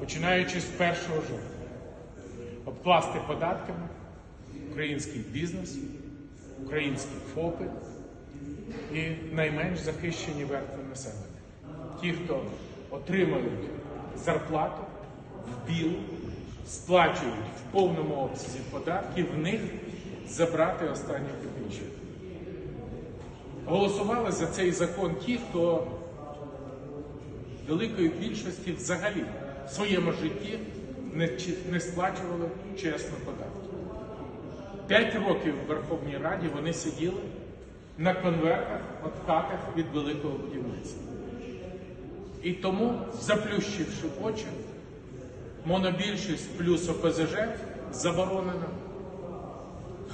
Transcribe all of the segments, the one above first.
починаючи з 1 жовтня, обкласти податками український бізнес, українські ФОПи і найменш захищені верстви населення. Ті, хто отримують зарплату в білу, сплачують в повному обсязі податки, в них забрати останні копійки. Голосували за цей закон ті, хто великої більшості взагалі своєму житті не, не сплачували чесно податки. П'ять років в Верховній Раді вони сиділи на конвертах, откатах від великого будівництва. І тому, заплющивши очі, монобільшість плюс ОПЗЖ заборонена,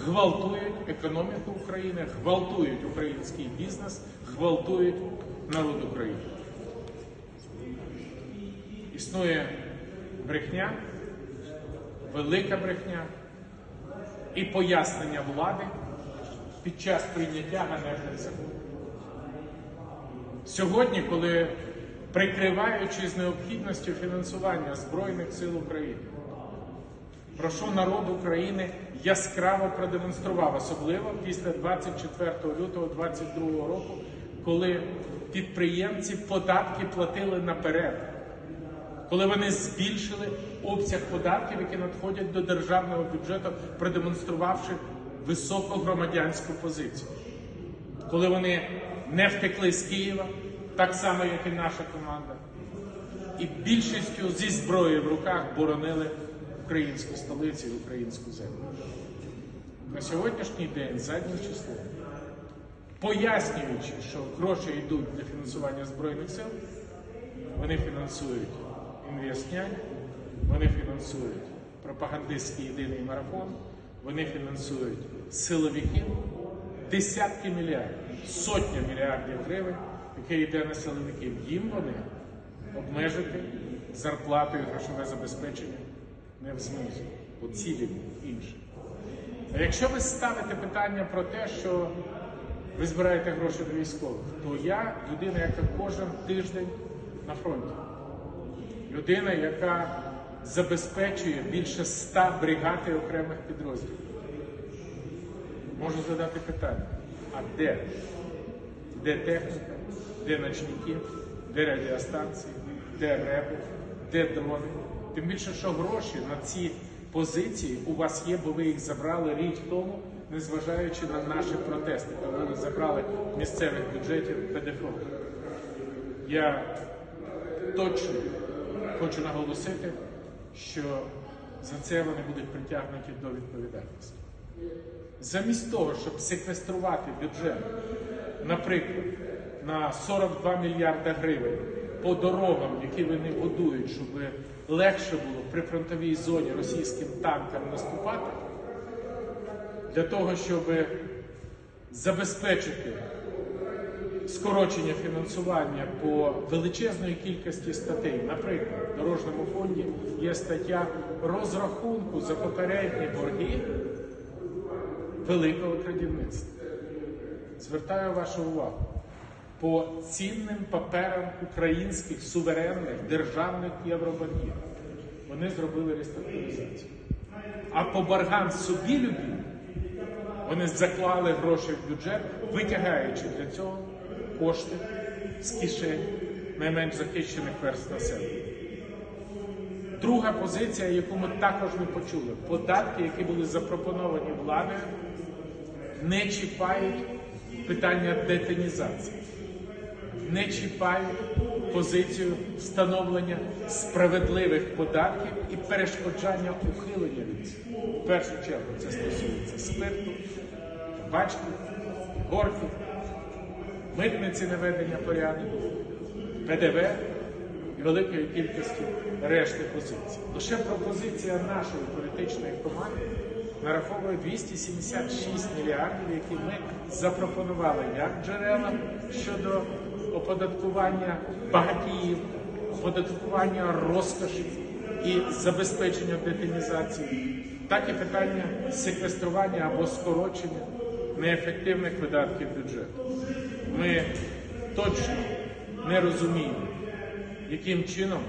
гвалтують економіку України, гвалтують український бізнес, гвалтують народ України. Існує брехня, велика брехня і пояснення влади під час прийняття ганебних законів. Сьогодні, коли прикриваючись необхідністю фінансування Збройних сил України, прошу народ України яскраво продемонстрував, особливо після 24 лютого 2022 року, коли підприємці податки платили наперед, коли вони збільшили обсяг податків, які надходять до державного бюджету, продемонструвавши високу громадянську позицію коли вони не втекли з Києва, так само, як і наша команда, і більшістю зі зброєю в руках боронили українську столицю і українську землю. На сьогоднішній день, заднім числом, пояснюючи, що гроші йдуть для фінансування Збройних сил, вони фінансують інвестнянь, вони фінансують пропагандистський єдиний марафон, вони фінансують силовиків, десятки мільярдів, сотня мільярдів гривень, яке йде на силовиків. Їм вони обмежити зарплату і грошове забезпечення не в змозі, бо цілі інші. А якщо ви ставите питання про те, що ви збираєте гроші до військових, то я людина, яка кожен тиждень на фронті. Людина, яка забезпечує більше ста бригад і окремих підрозділів. Можу задати питання: а де? Де техніка, де ночники, де радіостанції, де репи, де дрони? Тим більше, що гроші на ці позиції у вас є, бо ви їх забрали рік тому, незважаючи на наші протести, коли ви забрали місцевих бюджетів ПДФО. Я точно хочу наголосити, що за це вони будуть притягнуті до відповідальності. Замість того, щоб секвеструвати бюджет, наприклад, на 42 мільярда гривень по дорогам, які вони будують, щоб легше було при фронтовій зоні російським танкам наступати, для того, щоб забезпечити скорочення фінансування по величезної кількості статей. Наприклад, в дорожньому фонді є стаття розрахунку за попередні борги великого крадівництва. Звертаю вашу увагу по цінним паперам українських суверенних державних євроборгів. Вони зробили реструктуризацію. А по боргам собі любі вони заклали гроші в бюджет, витягаючи для цього кошти з кишень найменш захищених верст населення. Друга позиція, яку ми також не почули, податки, які були запропоновані владою, не чіпають питання детинізації, не чіпають позицію встановлення справедливих податків і перешкоджання ухилення від цього. В першу чергу це стосується спирту, табачки, горків, митниці наведення порядку, ПДВ і великої кількості решти позицій. Лише пропозиція нашої політичної команди нараховує 276 мільярдів, які ми запропонували як джерела щодо оподаткування багатіїв, оподаткування розкоші і забезпечення детинізації, так і питання секвестрування або скорочення неефективних видатків бюджету. Ми точно не розуміємо, яким чином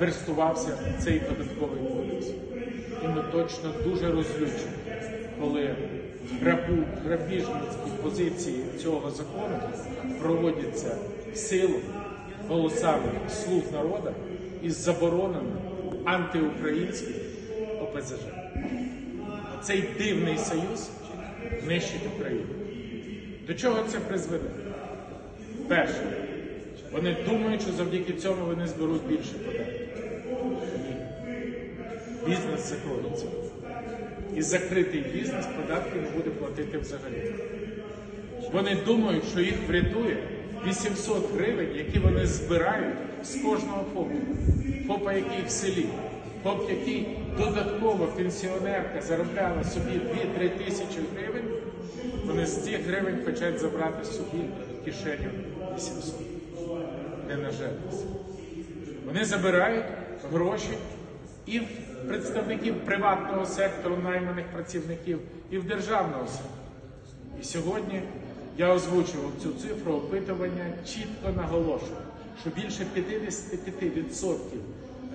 верстувався цей податковий кодекс. І ми точно дуже розлючені, коли грабіжницькі позиції цього закону проводяться силу голосами слуг народу із заборонами антиукраїнських ОПЗЖ. Цей дивний союз нищить Україну. До чого це призведе? Перше, вони думають, що завдяки цьому вони зберуть більше податків. Ні. Бізнес закроється. І закритий бізнес податки не буде платити взагалі. Вони думають, що їх врятує 800 гривень, які вони збирають з кожного ФОПу. ФОПа, який в селі, ФОП, який додатково пенсіонерка заробляла собі 2-3 тисячі гривень, вони з цих гривень хочуть забрати собі кишеню 800. Не нажертися. Вони забирають гроші і в представників приватного сектору, найманих працівників, і в державного сектору. І сьогодні я озвучував цю цифру опитування, чітко наголошую, що більше 55%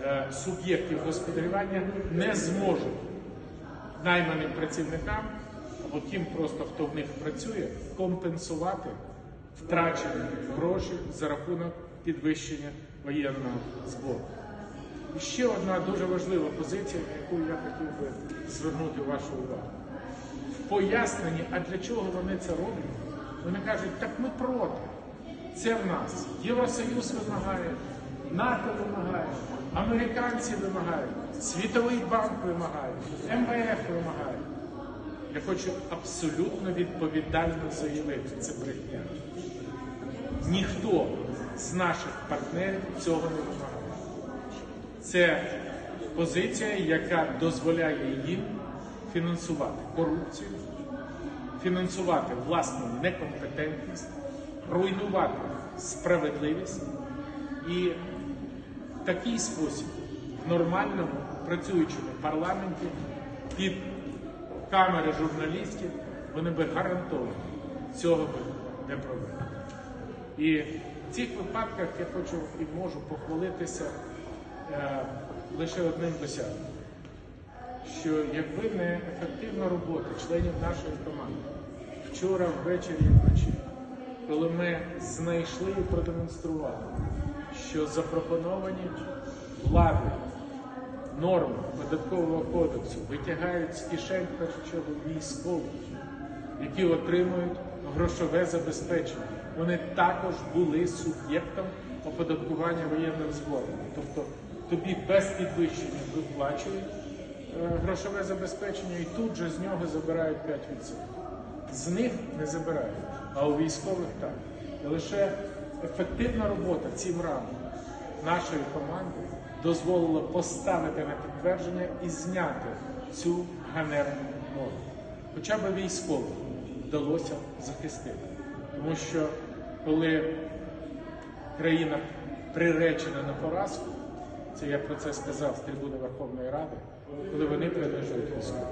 е, суб'єктів господарювання не зможуть найманим працівникам або тим просто, хто в них працює, компенсувати втрачені гроші за рахунок підвищення воєнного збору. І ще одна дуже важлива позиція, на яку я хотів би звернути вашу увагу. В поясненні, а для чого вони це роблять, вони кажуть, так ми проти. Це в нас. Євросоюз вимагає, НАТО вимагає, американці вимагають, Світовий банк вимагає, МВФ вимагає. Я хочу абсолютно відповідально заявити, це брехня. Ніхто з наших партнерів цього не вимагає. Це позиція, яка дозволяє їм фінансувати корупцію, фінансувати власну некомпетентність, руйнувати справедливість і в такий спосіб в нормальному працюючому парламенті під камери журналістів вони би гарантовано цього би не провели. І в цих випадках я хочу і можу похвалитися е, лише одним досягненням, що якби не ефективна робота членів нашої команди вчора ввечері і вночі, коли ми знайшли і продемонстрували, що запропоновані влади норми податкового кодексу витягають з кишень чергу військових, які отримують грошове забезпечення. Вони також були суб'єктом оподаткування воєнним збором. Тобто тобі без підвищення виплачують е, грошове забезпечення і тут же з нього забирають 5%. З них не забирають, а у військових так. І лише ефективна робота цим рамком нашої команди дозволила поставити на підтвердження і зняти цю ганебну норму. Хоча б військових вдалося захистити. Тому що коли країна приречена на поразку, це я про це сказав з трибуни Верховної Ради, коли вони принижують військових.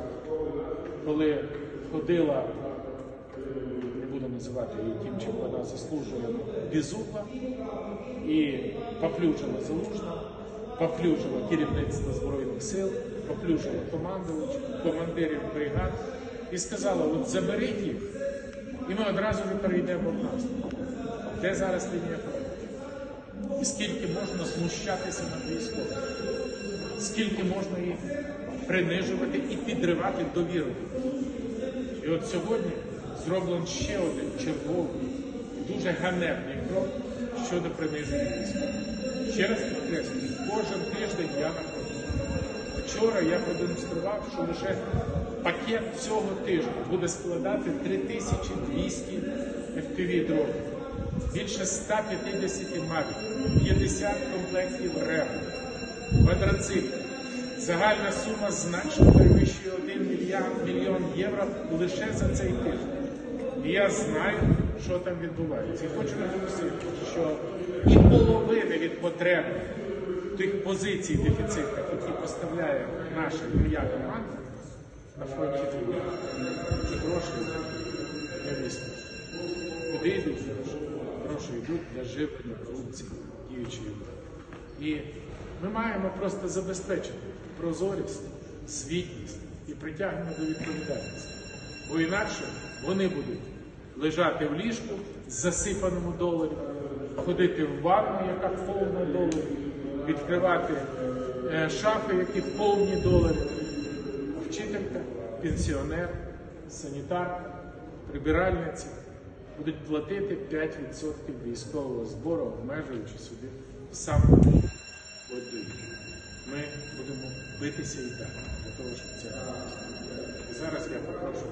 Коли ходила, не буду називати її тим, чим вона заслужує, Безугла і поплюжила залужна, поплюжила керівництво Збройних сил, поплюжила командувач, командирів бригад і сказала, от заберіть їх, і ми одразу ж перейдемо в нас. Де зараз лінія фронту? І скільки можна знущатися над військовими? Скільки можна їх принижувати і підривати довіру? І от сьогодні зроблен ще один черговий, дуже ганебний крок щодо приниження військових. Ще раз підкреслюю, кожен тиждень я на. Вчора я продемонстрував, що лише пакет цього тижня буде складати 3200 FPV дронів, більше 150 мавів, 50 комплектів РЕМ, квадроциклів. Загальна сума значно перевищує 1 мільярд мільйон євро лише за цей тиждень. І я знаю, що там відбувається. І хочу наголосити, що і половини від потреби тих позицій дефіцитних, які поставляє наша моя команда на фронті війни, і гроші не вистачить. Куди йдуть гроші? Гроші йдуть для живлення корупції діючої влади. І Ми маємо просто забезпечити прозорість, світність і притягнення до відповідальності. Бо інакше вони будуть лежати в ліжку з засипаному доларі, ходити в ванну, яка повна доларів, відкривати е, шафи, які повні доларів. Вчителька, пенсіонер, санітарка, прибиральниця будуть платити 5% військового збору, обмежуючи собі сам води. Ми будемо битися і далі для того, щоб це. І зараз я попрошу